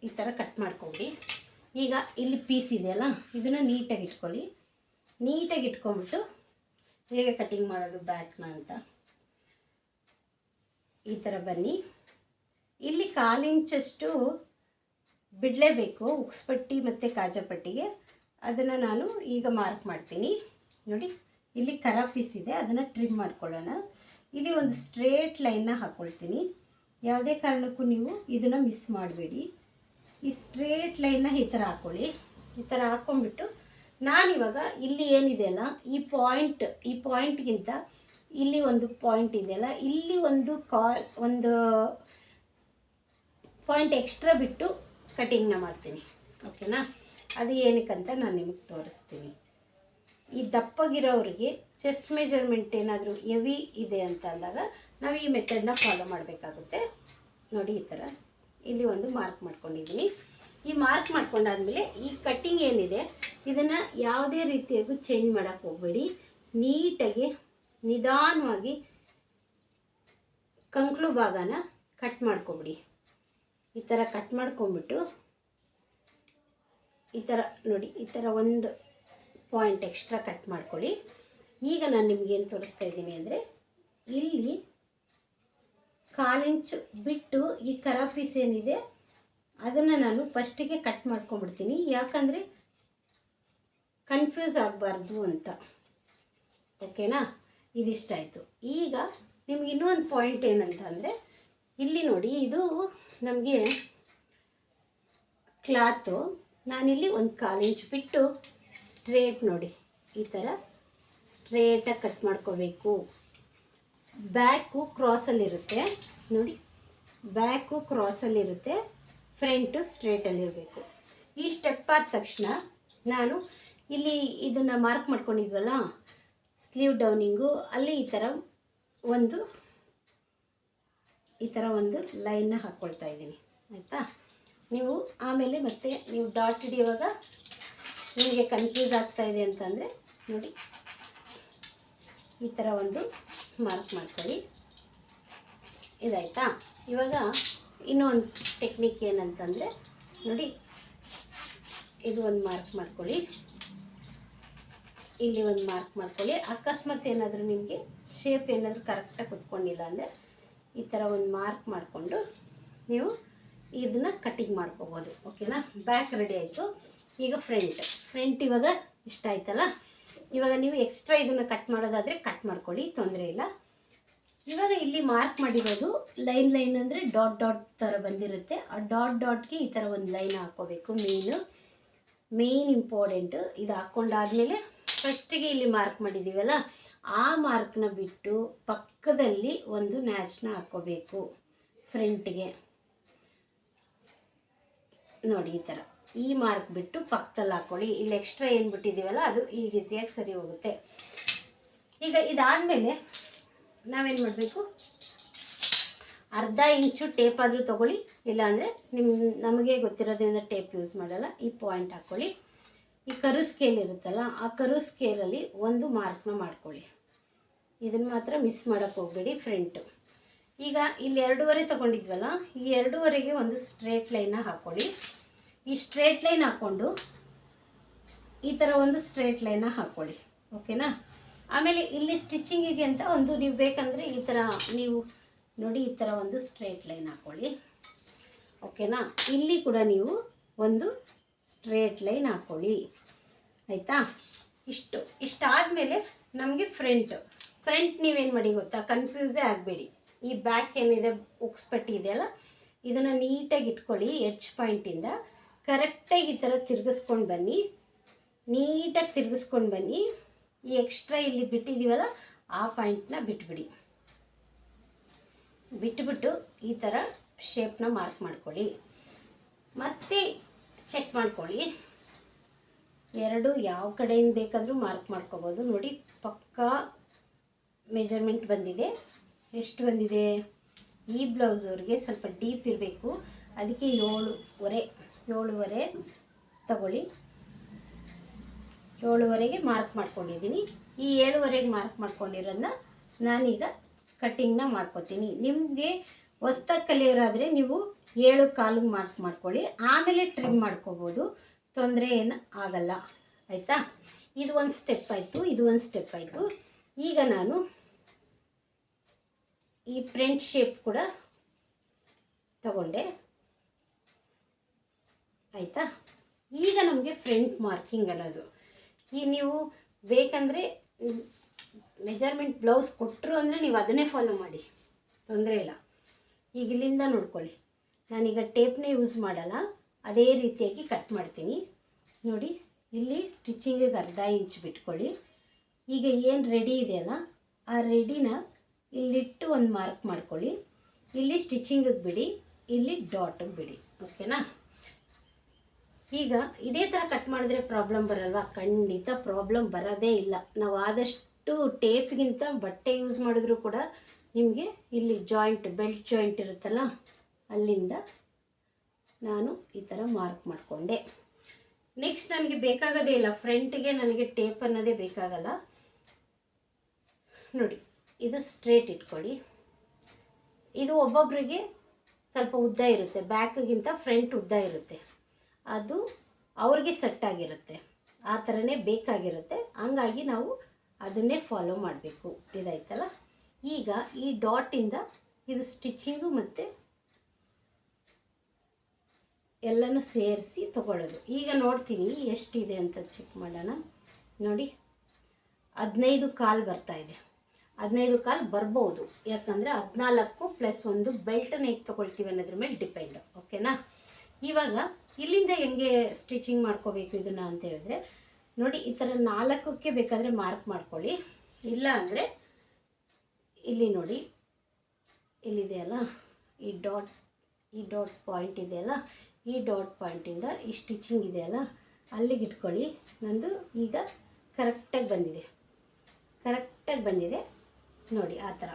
A: ಈ ಥರ ಕಟ್ ಮಾಡ್ಕೊಬಿಡಿ ಈಗ ಇಲ್ಲಿ ಪೀಸ್ ಇದೆಯಲ್ಲ ಇದನ್ನು ನೀಟಾಗಿ ಇಟ್ಕೊಳ್ಳಿ. ನೀಟಾಗಿ ಇಟ್ಕೊಂಬಿಟ್ಟು ಹೇಗೆ ಕಟಿಂಗ್ ಮಾಡೋದು ಬ್ಯಾಕ್ನ ಅಂತ. ಈ ಥರ ಬನ್ನಿ. ಇಲ್ಲಿ ಕಾಲಿಂಚಷ್ಟು ಬಿಡಲೇಬೇಕು ಉಕ್ಸ್ಪಟ್ಟಿ ಮತ್ತು ಕಾಜಾಪಟ್ಟಿಗೆ ಅದನ್ನು ನಾನು ಈಗ ಮಾರ್ಕ್ ಮಾಡ್ತೀನಿ. ನೋಡಿ, ಇಲ್ಲಿ ಕರ ಪೀಸ್ ಇದೆ, ಅದನ್ನು ಟ್ರಿಮ್ ಮಾಡ್ಕೊಳ್ಳೋಣ. ಇಲ್ಲಿ ಒಂದು ಸ್ಟ್ರೇಟ್ ಲೈನ್ನ ಹಾಕ್ಕೊಳ್ತೀನಿ ಯಾವುದೇ ಕಾರಣಕ್ಕೂ ನೀವು ಇದನ್ನು ಮಿಸ್ ಮಾಡಬೇಡಿ. ಈ ಸ್ಟ್ರೇಟ್ ಲೈನ್ನ ಈ ಥರ ಹಾಕ್ಕೊಳ್ಳಿ ಈ ಥರ ಹಾಕ್ಕೊಂಬಿಟ್ಟು ನಾನಿವಾಗ ಇಲ್ಲಿ ಏನಿದೆ ಅಲ್ಲ, ಈ ಪಾಯಿಂಟ್, ಈ ಪಾಯಿಂಟ್ಗಿಂತ ಇಲ್ಲಿ ಒಂದು ಪಾಯಿಂಟ್ ಇದೆಯಲ್ಲ ಇಲ್ಲಿ ಒಂದು ಕಾಲ್ ಒಂದು ಪಾಯಿಂಟ್ ಎಕ್ಸ್ಟ್ರಾ ಬಿಟ್ಟು ಕಟಿಂಗ್ನ ಮಾಡ್ತೀನಿ. ಓಕೆನಾ ಅದು ಏನಕ್ಕಂತ ನಾನು ನಿಮಗೆ ತೋರಿಸ್ತೀನಿ. ಈ ದಪ್ಪಗಿರೋರಿಗೆ ಚೆಸ್ಟ್ ಮೆಜರ್ಮೆಂಟ್ ಏನಾದರೂ ಎವಿ ಇದೆ ಅಂತ ಅಂದಾಗ ನಾವು ಈ ಮೆಥಡ್ನ ಫಾಲೋ ಮಾಡಬೇಕಾಗುತ್ತೆ. ನೋಡಿ ಈ ಥರ ಇಲ್ಲಿ ಒಂದು ಮಾರ್ಕ್ ಮಾಡ್ಕೊಂಡಿದ್ದೀನಿ ಈ ಮಾರ್ಕ್ ಮಾಡ್ಕೊಂಡಾದ್ಮೇಲೆ ಈ ಕಟ್ಟಿಂಗ್ ಏನಿದೆ, ಇದನ್ನು ಯಾವುದೇ ರೀತಿಯಾಗೂ ಚೇಂಜ್ ಮಾಡೋಕ್ಕೆ ಹೋಗಬೇಡಿ. ನೀಟಾಗಿ ನಿಧಾನವಾಗಿ ಕಂಕ್ಳು ಭಾಗನ ಕಟ್ ಮಾಡ್ಕೊಬಿಡಿ. ಈ ಥರ ಕಟ್ ಮಾಡ್ಕೊಂಬಿಟ್ಟು ಈ ಥರ ನೋಡಿ, ಈ ಥರ ಒಂದು ಪಾಯಿಂಟ್ ಎಕ್ಸ್ಟ್ರಾ ಕಟ್ ಮಾಡ್ಕೊಳ್ಳಿ. ಈಗ ನಾನು ನಿಮಗೇನು ತೋರಿಸ್ತಾ ಇದ್ದೀನಿ ಅಂದರೆ, ಇಲ್ಲಿ ಕಾಲಿಂಚು ಬಿಟ್ಟು ಈ ಕರ ಪೀಸ್ ಏನಿದೆ, ಅದನ್ನು ನಾನು ಫಸ್ಟಿಗೆ ಕಟ್ ಮಾಡ್ಕೊಂಬಿಡ್ತೀನಿ. ಯಾಕಂದರೆ ಕನ್ಫ್ಯೂಸ್ ಆಗಬಾರ್ದು ಅಂತ. ಓಕೆನಾ? ಇದಿಷ್ಟಾಯಿತು ಈಗ ನಿಮ್ಗೆ ಇನ್ನೂ ಒಂದು ಪಾಯಿಂಟ್ ಏನಂತಂದರೆ, ಇಲ್ಲಿ ನೋಡಿ, ಇದು ನಮಗೆ ಕ್ಲಾತು ನಾನಿಲ್ಲಿ ಒಂದು ಕಾಲು ಇಂಚು ಬಿಟ್ಟು ಸ್ಟ್ರೇಟ್ ನೋಡಿ, ಈ ಥರ ಸ್ಟ್ರೇಟಾಗಿ ಕಟ್ ಮಾಡ್ಕೋಬೇಕು. ಬ್ಯಾಕು ಕ್ರಾಸಲ್ಲಿರುತ್ತೆ ನೋಡಿ ಬ್ಯಾಕು ಕ್ರಾಸಲ್ಲಿರುತ್ತೆ ಫ್ರಂಟು ಸ್ಟ್ರೇಟಲ್ಲಿರಬೇಕು ಈ ಸ್ಟೆಪ್ ಆದ ತಕ್ಷಣ ನಾನು ಇಲ್ಲಿ ಇದನ್ನು ಮಾರ್ಕ್ ಮಾಡ್ಕೊಂಡಿದ್ವಲ್ಲ ಸ್ಲೀವ್ ಡೌನಿಂಗು, ಅಲ್ಲಿ ಈ ಥರ ಒಂದು, ಈ ಥರ ಒಂದು ಲೈನ್ನ ಹಾಕ್ಕೊಳ್ತಾ ಇದ್ದೀನಿ. ಆಯಿತಾ? ನೀವು ಆಮೇಲೆ ಮತ್ತೆ ನೀವು ಡಾಟ್ ಹಿಡಿಯುವಾಗ ನಿಮಗೆ ಕನ್ಫ್ಯೂಸ್ ಆಗ್ತಾ ಇದೆ ಅಂತಂದರೆ ನೋಡಿ, ಈ ಥರ ಒಂದು ಮಾರ್ಕ್ ಮಾಡ್ಕೊಳ್ಳಿ. ಇದಾಯ್ತಾ? ಇವಾಗ ಇನ್ನೊಂದು ಟೆಕ್ನಿಕ್ ಏನಂತಂದರೆ ನೋಡಿ, ಇದು ಒಂದು ಮಾರ್ಕ್ ಮಾಡ್ಕೊಳ್ಳಿ. ಇಲ್ಲಿ ಒಂದು ಮಾರ್ಕ್ ಮಾಡ್ಕೊಳ್ಳಿ. ಅಕಸ್ಮಾತ್ ಏನಾದರೂ ನಿಮಗೆ ಶೇಪ್ ಏನಾದರೂ ಕರೆಕ್ಟಾಗಿ ಕುತ್ಕೊಂಡಿಲ್ಲ ಅಂದರೆ ಈ ಥರ ಒಂದು ಮಾರ್ಕ್ ಮಾಡಿಕೊಂಡು ನೀವು ಇದನ್ನು ಕಟ್ಟಿಂಗ್ ಮಾಡ್ಕೋಬೋದು. ಓಕೆನಾ ಬ್ಯಾಕ್ ರೆಡಿ ಆಯಿತು. ಈಗ ಫ್ರಂಟ್ ಫ್ರಂಟ್ ಇವಾಗ ಇಷ್ಟ ಆಯ್ತಲ್ಲ? ಇವಾಗ ನೀವು ಎಕ್ಸ್ಟ್ರಾ ಇದನ್ನು ಕಟ್ ಮಾಡೋದಾದರೆ ಕಟ್ ಮಾಡ್ಕೊಳ್ಳಿ, ತೊಂದರೆ ಇಲ್ಲ. ಇವಾಗ ಇಲ್ಲಿ ಮಾರ್ಕ್ ಮಾಡಿರೋದು ಲೈನ್ ಲೈನ್ ಅಂದರೆ ಡಾಟ್ ಡಾಟ್ ಥರ ಬಂದಿರುತ್ತೆ. ಆ ಡಾಟ್ ಡಾಟ್ಗೆ ಈ ಥರ ಒಂದು ಲೈನ್ ಹಾಕ್ಕೋಬೇಕು. ಮೇನು ಮೇನ್ ಇಂಪಾರ್ಟೆಂಟು ಇದು ಹಾಕ್ಕೊಂಡಾದ್ಮೇಲೆ ಫಸ್ಟಿಗೆ ಇಲ್ಲಿ ಮಾರ್ಕ್ ಮಾಡಿದ್ದೀವಲ್ಲ ಆ ಮಾರ್ಕ್ನ ಬಿಟ್ಟು ಪಕ್ಕದಲ್ಲಿ ಒಂದು ನ್ಯಾಚ್ನ ಹಾಕ್ಕೋಬೇಕು ಫ್ರಂಟ್ಗೆ ನೋಡಿ ಈ ಥರ ಈ ಮಾರ್ಕ್ ಬಿಟ್ಟು ಪಕ್ಕದಲ್ಲಿ ಹಾಕ್ಕೊಳ್ಳಿ ಇಲ್ಲಿ ಎಕ್ಸ್ಟ್ರಾ ಏನು ಬಿಟ್ಟಿದ್ದೀವಲ್ಲ ಅದು ಈಗ ಈಸಿಯಾಗಿ ಸರಿ ಹೋಗುತ್ತೆ. ಈಗ ಇದಾದಮೇಲೆ ನಾವೇನು ಮಾಡಬೇಕು? ಅರ್ಧ ಇಂಚು ಟೇಪ್ ಆದರೂ ತೊಗೊಳ್ಳಿ. ಇಲ್ಲಾಂದರೆ ನಿಮ್ಮ ನಮಗೆ ಗೊತ್ತಿರೋದ್ರಿಂದ ಟೇಪ್ ಯೂಸ್ ಮಾಡಲ್ಲ. ಈ ಪಾಯಿಂಟ್ ಹಾಕ್ಕೊಳ್ಳಿ ಈ ಕರು ಸ್ಕೇಲ್ ಇರುತ್ತಲ್ಲ, ಆ ಕರು ಸ್ಕೇಲಲ್ಲಿ ಒಂದು ಮಾರ್ಕ್ನ ಮಾಡ್ಕೊಳ್ಳಿ. ಇದನ್ನು ಮಾತ್ರ ಮಿಸ್ ಮಾಡೋಕ್ಕೆ ಹೋಗಬೇಡಿ ಫ್ರಂಟು ಈಗ ಇಲ್ಲಿ ಎರಡೂವರೆ ತೊಗೊಂಡಿದ್ವಲ್ಲ, ಈ ಎರಡೂವರೆಗೆ ಒಂದು ಸ್ಟ್ರೇಟ್ ಲೈನ್ನ ಹಾಕ್ಕೊಳ್ಳಿ. ಈ ಸ್ಟ್ರೇಟ್ ಲೈನ್ ಹಾಕ್ಕೊಂಡು ಈ ಥರ ಒಂದು ಸ್ಟ್ರೇಟ್ ಲೈನ್ನ ಹಾಕ್ಕೊಳ್ಳಿ ಓಕೆನಾ ಆಮೇಲೆ ಇಲ್ಲಿ ಸ್ಟಿಚ್ಚಿಂಗಿಗೆ ಅಂತ ಒಂದು ನೀವು ಬೇಕಂದರೆ ಈ ಥರ ನೀವು ನೋಡಿ ಈ ಥರ ಒಂದು ಸ್ಟ್ರೇಟ್ ಲೈನ್ ಹಾಕ್ಕೊಳ್ಳಿ ಓಕೆನಾ ಇಲ್ಲಿ ಕೂಡ ನೀವು ಒಂದು ಸ್ಟ್ರೇಟ್ ಲೈನ್ ಹಾಕ್ಕೊಳ್ಳಿ ಆಯಿತಾ? ಇಷ್ಟು. ಇಷ್ಟಾದಮೇಲೆ ನಮಗೆ ಫ್ರಂಟ್. ಫ್ರಂಟ್ ನೀವೇನು ಮಾಡಿ ಗೊತ್ತಾ? ಕನ್ಫ್ಯೂಸೇ ಆಗಬೇಡಿ. ಈ ಬ್ಯಾಕ್ ಏನಿದೆ? ಉಕ್ಸ್ಪಟ್ಟಿ ಇದೆಯಲ್ಲ? ಇದನ್ನು ನೀಟಾಗಿ ಇಟ್ಕೊಳ್ಳಿ ಎಚ್ ಪಾಯಿಂಟಿಂದ ಕರೆಕ್ಟಾಗಿ ಈ ಥರ ತಿರ್ಗಿಸ್ಕೊಂಡು ಬನ್ನಿ. ನೀಟಾಗಿ ತಿರ್ಗಿಸ್ಕೊಂಡು ಬನ್ನಿ. ಈ ಎಕ್ಸ್ಟ್ರಾ ಇಲ್ಲಿ ಬಿಟ್ಟಿದ್ದೀವಲ್ಲ ಆ ಪಾಯಿಂಟ್ನ ಬಿಟ್ಬಿಡಿ. ಬಿಟ್ಬಿಟ್ಟು ಈ ಥರ ಶೇಪ್ನ ಮಾರ್ಕ್ ಮಾಡ್ಕೊಳ್ಳಿ. ಮತ್ತೆ ಚೆಕ್ ಮಾಡ್ಕೊಳ್ಳಿ. ಎರಡು ಯಾವ ಕಡೆಯಿಂದ ಬೇಕಾದರೂ ಮಾರ್ಕ್ ಮಾಡ್ಕೋಬೋದು. ನೋಡಿ, ಪಕ್ಕಾ ಮೆಜರ್ಮೆಂಟ್ ಬಂದಿದೆ. ಎಷ್ಟು ಬಂದಿದೆ? ಈ ಬ್ಲೌಸ್ ಅವ್ರಿಗೆ ಸ್ವಲ್ಪ ಡೀಪ್ ಇರಬೇಕು. ಅದಕ್ಕೆ ಏಳುವರೆ ಏಳುವರೆ ತಗೊಳ್ಳಿ. ಏಳುವರೆಗೆ ಮಾರ್ಕ್ ಮಾಡ್ಕೊಂಡಿದ್ದೀನಿ. ಈ ಏಳುವರೆಗೆ ಮಾರ್ಕ್ ಮಾಡ್ಕೊಂಡಿರೋದನ್ನ ನಾನೀಗ ಕಟ್ಟಿಂಗ್ನ ಮಾಡ್ಕೊತೀನಿ. ನಿಮಗೆ ಹೊಸ್ದಾಗಿ ಕಲಿಯೋರಾದರೆ ನೀವು ಏಳು ಕಾಲು ಮಾರ್ಕ್ ಮಾಡ್ಕೊಳ್ಳಿ. ಆಮೇಲೆ ಟ್ರಿಮ್ ಮಾಡ್ಕೋಬೋದು. ತೊಂದರೆ ಏನು ಆಗಲ್ಲ. ಆಯಿತಾ? ಇದು ಒಂದು ಸ್ಟೆಪ್ ಆಯಿತು, ಇದು ಒಂದು ಸ್ಟೆಪ್ ಆಯಿತು. ಈಗ ನಾನು ಈ ಫ್ರಂಟ್ ಶೇಪ್ ಕೂಡ ತಗೊಂಡೆ. ಆಯಿತಾ? ಈಗ ನಮಗೆ ಫ್ರಂಟ್ ಮಾರ್ಕಿಂಗ್ ಅನ್ನೋದು. ಈ ನೀವು ಬೇಕಂದರೆ ಮೆಜರ್ಮೆಂಟ್ ಬ್ಲೌಸ್ ಕೊಟ್ಟರು ಅಂದರೆ ನೀವು ಅದನ್ನೇ ಫಾಲೋ ಮಾಡಿ. ತೊಂದರೆ ಇಲ್ಲ. ಈಗ ಇಲ್ಲಿಂದ ನೋಡ್ಕೊಳ್ಳಿ. ನಾನೀಗ ಟೇಪ್ನೇ ಯೂಸ್ ಮಾಡಲ್ಲ. ಅದೇ ರೀತಿಯಾಗಿ ಕಟ್ ಮಾಡ್ತೀನಿ. ನೋಡಿ, ಇಲ್ಲಿ ಸ್ಟಿಚಿಂಗಿಗೆ ಅರ್ಧ ಇಂಚ್ ಬಿಟ್ಕೊಳ್ಳಿ. ಈಗ ಏನು ರೆಡಿ ಇದೆಯಲ್ಲ ಆ ರೆಡಿನ ಇಲ್ಲಿಟ್ಟು ಒಂದು ಮಾರ್ಕ್ ಮಾಡ್ಕೊಳ್ಳಿ. ಇಲ್ಲಿ ಸ್ಟಿಚಿಂಗಿಗೆ ಬಿಡಿ, ಇಲ್ಲಿ ಡಾಟಿಗೆ ಬಿಡಿ. ಓಕೆನಾ ಈಗ ಇದೇ ಥರ ಕಟ್ ಮಾಡಿದ್ರೆ ಪ್ರಾಬ್ಲಮ್ ಬರಲ್ವಾ? ಖಂಡಿತ ಪ್ರಾಬ್ಲಮ್ ಬರೋದೇ ಇಲ್ಲ. ನಾವು ಆದಷ್ಟು ಟೇಪ್ಗಿಂತ ಬಟ್ಟೆ ಯೂಸ್ ಮಾಡಿದ್ರೂ ಕೂಡ ನಿಮಗೆ ಇಲ್ಲಿ ಜಾಯಿಂಟ್ ಬೆಲ್ಟ್ ಜಾಯಿಂಟ್ ಇರುತ್ತಲ್ಲ ಅಲ್ಲಿಂದ ನಾನು ಈ ಥರ ಮಾರ್ಕ್ ಮಾಡಿಕೊಂಡೆ. ನೆಕ್ಸ್ಟ್ ನನಗೆ ಬೇಕಾಗೋದೇ ಇಲ್ಲ. ಫ್ರಂಟಿಗೆ ನನಗೆ ಟೇಪ್ ಅನ್ನೋದೇ ಬೇಕಾಗಲ್ಲ. ನೋಡಿ, ಇದು ಸ್ಟ್ರೇಟ್ ಇಟ್ಕೊಳ್ಳಿ. ಇದು ಒಬ್ಬೊಬ್ಬರಿಗೆ ಸ್ವಲ್ಪ ಉದ್ದ ಇರುತ್ತೆ. ಬ್ಯಾಕ್ಗಿಂತ ಫ್ರಂಟ್ ಉದ್ದ ಇರುತ್ತೆ. ಅದು ಅವ್ರಿಗೆ ಸೆಟ್ ಆಗಿರುತ್ತೆ. ಆ ಥರನೇ ಬೇಕಾಗಿರುತ್ತೆ. ಹಂಗಾಗಿ ನಾವು ಅದನ್ನೇ ಫಾಲೋ ಮಾಡಬೇಕು. ಇದಾಯ್ತಲ್ಲ? ಈಗ ಈ ಡಾಟಿಂದ ಇದು ಸ್ಟಿಚ್ಚಿಂಗು ಮತ್ತು ಎಲ್ಲನೂ ಸೇರಿಸಿ ತಗೊಳ್ಳೋದು. ಈಗ ನೋಡ್ತೀನಿ ಎಷ್ಟಿದೆ ಅಂತ ಚೆಕ್ ಮಾಡೋಣ. ನೋಡಿ, ಹದಿನೈದು ಕಾಲು ಬರ್ತಾ ಇದೆ. ಹದಿನೈದು ಕಾಲು ಬರ್ಬೋದು. ಯಾಕಂದರೆ ಹದಿನಾಲ್ಕು ಪ್ಲಸ್ ಒಂದು ಬೆಲ್ಟನ್ನು ಹೇಗೆ ತೊಗೊಳ್ತೀವಿ ಅನ್ನೋದ್ರ ಮೇಲೆ ಡಿಪೆಂಡ್ ಓಕೆನಾ ಇವಾಗ ಇಲ್ಲಿಂದ ಹೆಂಗೆ ಸ್ಟಿಚಿಂಗ್ ಮಾಡ್ಕೋಬೇಕು ಇದನ್ನು ಅಂತ ಹೇಳಿದ್ರೆ, ನೋಡಿ, ಈ ಥರ ನಾಲ್ಕಕ್ಕೆ ಬೇಕಾದರೆ ಮಾರ್ಕ್ ಮಾಡ್ಕೊಳ್ಳಿ. ಇಲ್ಲ ಅಂದರೆ, ಇಲ್ಲಿ ನೋಡಿ ಇಲ್ಲಿದೆಯಲ್ಲ ಈ ಡಾಟ್ ಈ ಡಾಟ್ ಪಾಯಿಂಟ್ ಇದೆಯಲ್ಲ ಈ ಡಾಟ್ ಪಾಯಿಂಟಿಂದ ಈ ಸ್ಟಿಚಿಂಗ್ ಇದೆಯಲ್ಲ ಅಲ್ಲಿಗೆ ಇಟ್ಕೊಳ್ಳಿ. ನಂದು ಈಗ ಕರೆಕ್ಟಾಗಿ ಬಂದಿದೆ. ಕರೆಕ್ಟಾಗಿ ಬಂದಿದೆ. ನೋಡಿ, ಆ ಥರ.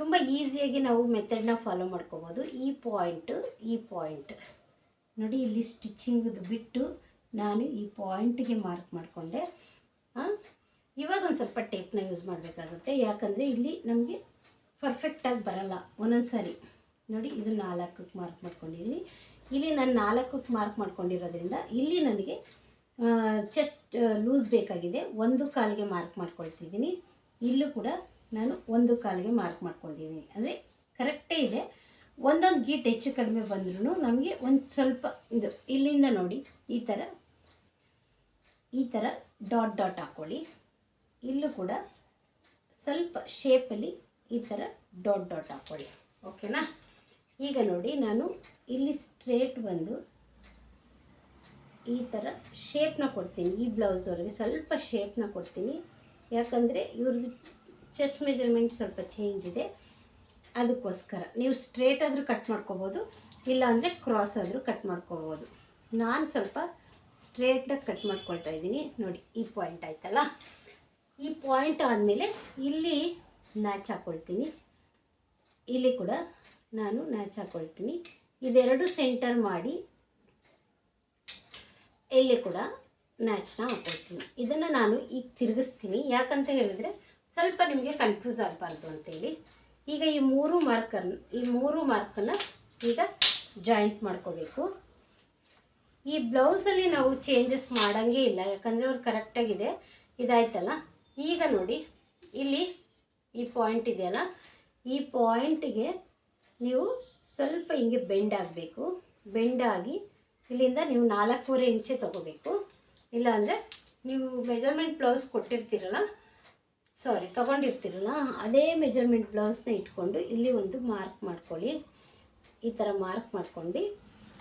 A: ತುಂಬ ಈಸಿಯಾಗಿ ನಾವು ಮೆಥಡ್ನ ಫಾಲೋ ಮಾಡ್ಕೋಬೋದು. ಈ ಪಾಯಿಂಟು, ಈ ಪಾಯಿಂಟ್. ನೋಡಿ, ಇಲ್ಲಿ ಸ್ಟಿಚಿಂಗದು ಬಿಟ್ಟು ನಾನು ಈ ಪಾಯಿಂಟ್ಗೆ ಮಾರ್ಕ್ ಮಾಡಿಕೊಂಡೆ. ಇವಾಗ ಒಂದು ಸ್ವಲ್ಪ ಟೇಪ್ನ ಯೂಸ್ ಮಾಡಬೇಕಾಗುತ್ತೆ. ಯಾಕಂದರೆ ಇಲ್ಲಿ ನಮಗೆ ಪರ್ಫೆಕ್ಟಾಗಿ ಬರಲ್ಲ. ಒಂದೊಂದು ಸಾರಿ ನೋಡಿ, ಇದು ನಾಲ್ಕಕ್ಕೆ ಮಾರ್ಕ್ ಮಾಡ್ಕೊಂಡಿದ್ದೀನಿ. ಇಲ್ಲಿ ನಾನು ನಾಲ್ಕಕ್ಕೆ ಮಾರ್ಕ್ ಮಾಡ್ಕೊಂಡಿರೋದ್ರಿಂದ ಇಲ್ಲಿ ನನಗೆ ಚೆಸ್ಟ್ ಲೂಸ್ ಬೇಕಾಗಿದೆ. ಒಂದು ಕಾಲಿಗೆ ಮಾರ್ಕ್ ಮಾಡ್ಕೊಳ್ತಿದ್ದೀನಿ. ಇಲ್ಲೂ ಕೂಡ ನಾನು ಒಂದು ಕಾಲಿಗೆ ಮಾರ್ಕ್ ಮಾಡ್ಕೊಂಡಿದ್ದೀನಿ. ಅಂದರೆ ಕರೆಕ್ಟೇ ಇದೆ. ಒಂದೊಂದು ಗೀಟ್ ಹೆಚ್ಚು ಕಡಿಮೆ ಬಂದ್ರೂ ನಮಗೆ ಒಂದು ಸ್ವಲ್ಪ ಇದು, ಇಲ್ಲಿಂದ ನೋಡಿ, ಈ ಥರ ಈ ಥರ ಡಾಟ್ ಡಾಟ್ ಹಾಕ್ಕೊಳ್ಳಿ ಇಲ್ಲೂ ಕೂಡ ಸ್ವಲ್ಪ ಶೇಪಲ್ಲಿ ಈ ಥರ ಡಾಟ್ ಡಾಟ್ ಹಾಕ್ಕೊಳ್ಳಿ ಓಕೆನಾ ಈಗ ನೋಡಿ, ನಾನು ಇಲ್ಲಿ ಸ್ಟ್ರೇಟ್ ಬಂದು ಈ ಥರ ಶೇಪ್ನ ಕೊಡ್ತೀನಿ, ಈ ಬ್ಲೌಸ್ವರೆಗೆ ಸ್ವಲ್ಪ ಶೇಪ್ನ ಕೊಡ್ತೀನಿ. ಯಾಕಂದರೆ ಇವ್ರದ್ದು ಚೆಸ್ಟ್ ಮೆಜರ್ಮೆಂಟ್ ಸ್ವಲ್ಪ ಚೇಂಜ್ ಇದೆ. ಅದಕ್ಕೋಸ್ಕರ ನೀವು ಸ್ಟ್ರೇಟ್ ಆದರೂ ಕಟ್ ಮಾಡ್ಕೋಬೋದು, ಇಲ್ಲಾಂದರೆ ಕ್ರಾಸ್ ಆದರೂ ಕಟ್ ಮಾಡ್ಕೋಬೋದು. ನಾನು ಸ್ವಲ್ಪ ಸ್ಟ್ರೇಟಾಗಿ ಕಟ್ ಮಾಡ್ಕೊಳ್ತಾ ಇದ್ದೀನಿ. ನೋಡಿ, ಈ ಪಾಯಿಂಟ್ ಆಯ್ತಲ್ಲ? ಈ ಪಾಯಿಂಟ್ ಆದಮೇಲೆ ಇಲ್ಲಿ ಮ್ಯಾಚ್ ಹಾಕ್ಕೊಳ್ತೀನಿ ಇಲ್ಲಿ ಕೂಡ ನಾನು ನ್ಯಾಚ್ ಹಾಕ್ಕೊಳ್ತೀನಿ ಇದೆರಡು ಸೆಂಟರ್ ಮಾಡಿ ಇಲ್ಲಿ ಕೂಡ ನ್ಯಾಚ್ನ ಹಾಕ್ಕೊಳ್ತೀನಿ ಇದನ್ನು ನಾನು ಈಗ ತಿರುಗಿಸ್ತೀನಿ. ಯಾಕಂತ ಹೇಳಿದ್ರೆ ಸ್ವಲ್ಪ ನಿಮಗೆ ಕನ್ಫ್ಯೂಸ್ ಆಗಬಾರ್ದು ಅಂತೇಳಿ. ಈಗ ಈ ಮೂರು ಮಾರ್ಕನ್ನು ಈ ಮೂರು ಮಾರ್ಕನ್ನು ಈಗ ಜಾಯಿಂಟ್ ಮಾಡ್ಕೋಬೇಕು. ಈ ಬ್ಲೌಸಲ್ಲಿ ನಾವು ಚೇಂಜಸ್ ಮಾಡೋಂಗೇ ಇಲ್ಲ. ಯಾಕಂದರೆ ಅವ್ರು ಕರೆಕ್ಟಾಗಿದೆ ಇದಾಯ್ತಲ್ಲ? ಈಗ ನೋಡಿ, ಇಲ್ಲಿ ಈ ಪಾಯಿಂಟ್ ಇದೆಯಲ್ಲ? ಈ ಪಾಯಿಂಟಿಗೆ ನೀವು ಸ್ವಲ್ಪ ಹಿಂಗೆ ಬೆಂಡ್ ಆಗಬೇಕು. ಬೆಂಡಾಗಿ ಇಲ್ಲಿಂದ ನೀವು ನಾಲ್ಕೂವರೆ ಇಂಚೆ ತೊಗೋಬೇಕು. ಇಲ್ಲಾಂದರೆ ನೀವು ಮೆಜರ್ಮೆಂಟ್ ಬ್ಲೌಸ್ ಕೊಟ್ಟಿರ್ತೀರಲ್ಲ ಸಾರಿ ತೊಗೊಂಡಿರ್ತೀರಲ್ಲ, ಅದೇ ಮೆಜರ್ಮೆಂಟ್ ಬ್ಲೌಸ್ನ ಇಟ್ಕೊಂಡು ಇಲ್ಲಿ ಒಂದು ಮಾರ್ಕ್ ಮಾಡ್ಕೊಳ್ಳಿ. ಈ ಥರ ಮಾರ್ಕ್ ಮಾಡ್ಕೊಂಡು.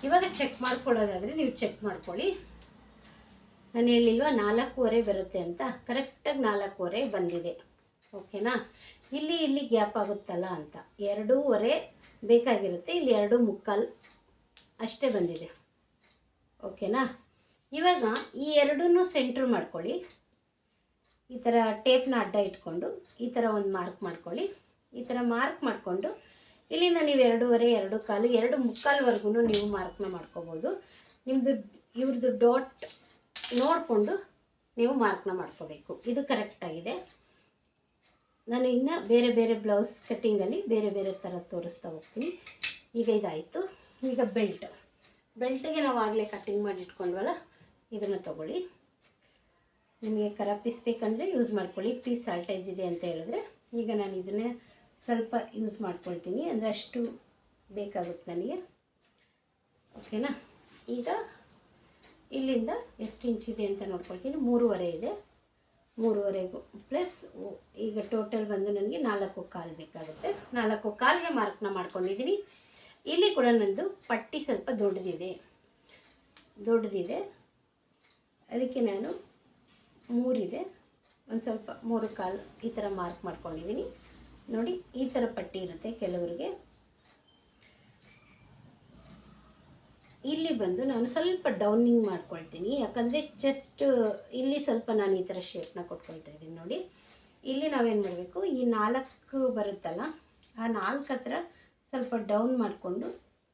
A: ಇವಾಗ ಚೆಕ್ ಮಾಡ್ಕೊಳ್ಳೋದಾದರೆ ನೀವು ಚೆಕ್ ಮಾಡ್ಕೊಳ್ಳಿ. ನಾನು ಹೇಳಿಲ್ವ ನಾಲ್ಕೂವರೆ ಬರುತ್ತೆ ಅಂತ? ಕರೆಕ್ಟಾಗಿ ನಾಲ್ಕೂವರೆ ಬಂದಿದೆ. ಓಕೆನಾ ಇಲ್ಲಿ ಇಲ್ಲಿ ಗ್ಯಾಪ್ ಆಗುತ್ತಲ್ಲ ಅಂತ. ಎರಡೂವರೆ ಬೇಕಾಗಿರುತ್ತೆ. ಇಲ್ಲಿ ಎರಡು ಮುಕ್ಕಾಲು ಅಷ್ಟೇ ಬಂದಿದೆ. ಓಕೆನಾ? ಇವಾಗ ಈ ಎರಡೂ ಸೆಂಟ್ರ್ ಮಾಡ್ಕೊಳ್ಳಿ. ಈ ಥರ ಟೇಪ್ನ ಅಡ್ಡ ಇಟ್ಕೊಂಡು ಈ ಥರ ಒಂದು ಮಾರ್ಕ್ ಮಾಡ್ಕೊಳ್ಳಿ. ಈ ಥರ ಮಾರ್ಕ್ ಮಾಡಿಕೊಂಡು ಇಲ್ಲಿಂದ ನೀವು ಎರಡೂವರೆ, ಎರಡು ಕಾಲು, ಎರಡು ಮುಕ್ಕಾಲ್ವರೆಗೂ ನೀವು ಮಾರ್ಕ್ನ ಮಾಡ್ಕೋಬೋದು. ನಿಮ್ಮದು ಇವ್ರದ್ದು ಡಾಟ್ ನೋಡಿಕೊಂಡು ನೀವು ಮಾರ್ಕ್ನ ಮಾಡ್ಕೋಬೇಕು. ಇದು ಕರೆಕ್ಟಾಗಿದೆ. ನಾನು ಇನ್ನು ಬೇರೆ ಬೇರೆ ಬ್ಲೌಸ್ ಕಟ್ಟಿಂಗಲ್ಲಿ ಬೇರೆ ಬೇರೆ ಥರ ತೋರಿಸ್ತಾ ಹೋಗ್ತೀನಿ. ಈಗ ಇದಾಯಿತು. ಈಗ ಬೆಲ್ಟ್ ಬೆಲ್ಟಿಗೆ ನಾವು ಆಗಲೇ ಕಟ್ಟಿಂಗ್ ಮಾಡಿ ಇಟ್ಕೊಂಡ್ವಲ್ಲ, ಇದನ್ನು ತಗೊಳ್ಳಿ. ನಿಮಗೆ ಕರ ಪೀಸ್ ಬೇಕಂದರೆ ಯೂಸ್ ಮಾಡ್ಕೊಳ್ಳಿ. ಪೀಸ್ ಸಾಲ್ಟೇಜ್ ಇದೆ ಅಂತ ಹೇಳಿದ್ರೆ ಈಗ ನಾನು ಇದನ್ನೇ ಸ್ವಲ್ಪ ಯೂಸ್ ಮಾಡ್ಕೊಳ್ತೀನಿ. ಅಂದರೆ ಅಷ್ಟು ಬೇಕಾಗುತ್ತೆ ನನಗೆ. ಓಕೆನಾ ಈಗ ಇಲ್ಲಿಂದ ಎಷ್ಟು ಇಂಚ್ ಇದೆ ಅಂತ ನೋಡ್ಕೊಳ್ತೀನಿ. ಮೂರುವರೆ ಇದೆ. ಮೂರುವರೆಗೂ. ಪ್ಲಸ್ ಈಗ ಟೋಟಲ್ ಬಂದು ನನಗೆ ನಾಲ್ಕು ಕಾಲು ಬೇಕಾಗುತ್ತೆ. ನಾಲ್ಕು ಕಾಲಿಗೆ ಮಾರ್ಕ್ನ ಮಾಡ್ಕೊಂಡಿದ್ದೀನಿ ಇಲ್ಲಿ ಕೂಡ ನನ್ನದು ಪಟ್ಟಿ ಸ್ವಲ್ಪ ದೊಡ್ಡದಿದೆ. ದೊಡ್ಡದಿದೆ. ಅದಕ್ಕೆ ನಾನು ಮೂರಿದೆ. ಒಂದು ಸ್ವಲ್ಪ ಮೂರು ಕಾಲು ಈ ಥರ ಮಾರ್ಕ್ ಮಾಡ್ಕೊಂಡಿದ್ದೀನಿ ನೋಡಿ, ಈ ಥರ ಪಟ್ಟಿ ಇರುತ್ತೆ ಕೆಲವರಿಗೆ. ಇಲ್ಲಿ ಬಂದು ನಾನು ಸ್ವಲ್ಪ ಡೌನಿಂಗ್ ಮಾಡ್ಕೊಳ್ತೀನಿ. ಯಾಕಂದರೆ ಚೆಸ್ಟ್ ಇಲ್ಲಿ ಸ್ವಲ್ಪ ನಾನು ಈ ಥರ ಶೇಪ್ನ ಕೊಟ್ಕೊಳ್ತಾ ಇದ್ದೀನಿ ನೋಡಿ. ಇಲ್ಲಿ ನಾವೇನು ಮಾಡಬೇಕು? ಈ ನಾಲ್ಕು ಬರುತ್ತಲ್ಲ, ಆ ನಾಲ್ಕು ಹತ್ರ ಸ್ವಲ್ಪ ಡೌನ್ ಮಾಡಿಕೊಂಡು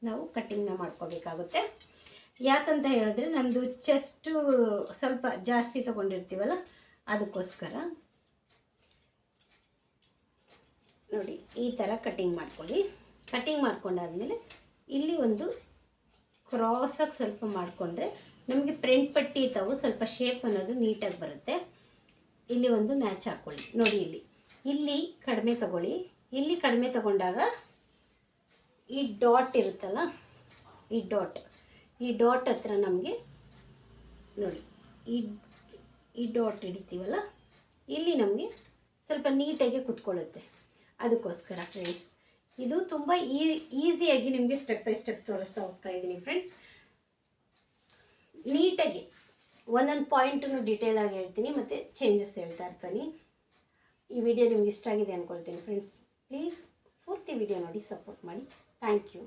A: ನಾವು ಕಟ್ಟಿಂಗ್ನ ಮಾಡ್ಕೋಬೇಕಾಗುತ್ತೆ. ಯಾಕಂತ ಹೇಳಿದ್ರೆ ನಮ್ಮದು ಚೆಸ್ಟು ಸ್ವಲ್ಪ ಜಾಸ್ತಿ ತೊಗೊಂಡಿರ್ತೀವಲ್ಲ, ಅದಕ್ಕೋಸ್ಕರ ನೋಡಿ ಈ ಥರ ಕಟ್ಟಿಂಗ್ ಮಾಡ್ಕೊಳ್ಳಿ. ಕಟ್ಟಿಂಗ್ ಮಾಡ್ಕೊಂಡಾದ್ಮೇಲೆ ಇಲ್ಲಿ ಒಂದು ಕ್ರಾಸಾಗಿ ಸ್ವಲ್ಪ ಮಾಡಿಕೊಂಡ್ರೆ ನಮಗೆ ಪ್ರಿಂಟ್ ಪಟ್ಟಿ ತಾವು ಸ್ವಲ್ಪ ಶೇಪ್ ಅನ್ನೋದು ನೀಟಾಗಿ ಬರುತ್ತೆ. ಇಲ್ಲಿ ಒಂದು ಮ್ಯಾಚ್ ಹಾಕ್ಕೊಳ್ಳಿ ನೋಡಿ ಇಲ್ಲಿ. ಇಲ್ಲಿ ಕಡಿಮೆ ತಗೊಳ್ಳಿ. ಇಲ್ಲಿ ಕಡಿಮೆ ತಗೊಂಡಾಗ ಈ ಡಾಟ್ ಇರುತ್ತಲ್ಲ, ಈ ಡಾಟ್ ಈ ಡಾಟ್ ಹತ್ರ ನಮಗೆ ನೋಡಿ, ಈ ಈ ಡಾಟ್ ಹಿಡಿತೀವಲ್ಲ, ಇಲ್ಲಿ ನಮಗೆ ಸ್ವಲ್ಪ ನೀಟಾಗಿ ಕುತ್ಕೊಳ್ಳುತ್ತೆ. ಅದಕ್ಕೋಸ್ಕರ ಫ್ರೆಂಡ್ಸ್ ಇದು ತುಂಬ ಈ ಈಸಿಯಾಗಿ ನಿಮಗೆ ಸ್ಟೆಪ್ ಬೈ ಸ್ಟೆಪ್ ತೋರಿಸ್ತಾ ಹೋಗ್ತಾ ಇದ್ದೀನಿ ಫ್ರೆಂಡ್ಸ್ ನೀಟಾಗಿ ಒಂದೊಂದು ಪಾಯಿಂಟನ್ನು ಡೀಟೇಲಾಗಿ ಹೇಳ್ತೀನಿ, ಮತ್ತು ಚೇಂಜಸ್ ಹೇಳ್ತಾ ಇರ್ತೀನಿ. ಈ ವಿಡಿಯೋ ನಿಮ್ಗೆ ಇಷ್ಟ ಆಗಿದೆ ಅಂದ್ಕೊಳ್ತೀನಿ ಫ್ರೆಂಡ್ಸ್ ಪ್ಲೀಸ್ ಪೂರ್ತಿ ವಿಡಿಯೋ ನೋಡಿ ಸಪೋರ್ಟ್ ಮಾಡಿ. Thank you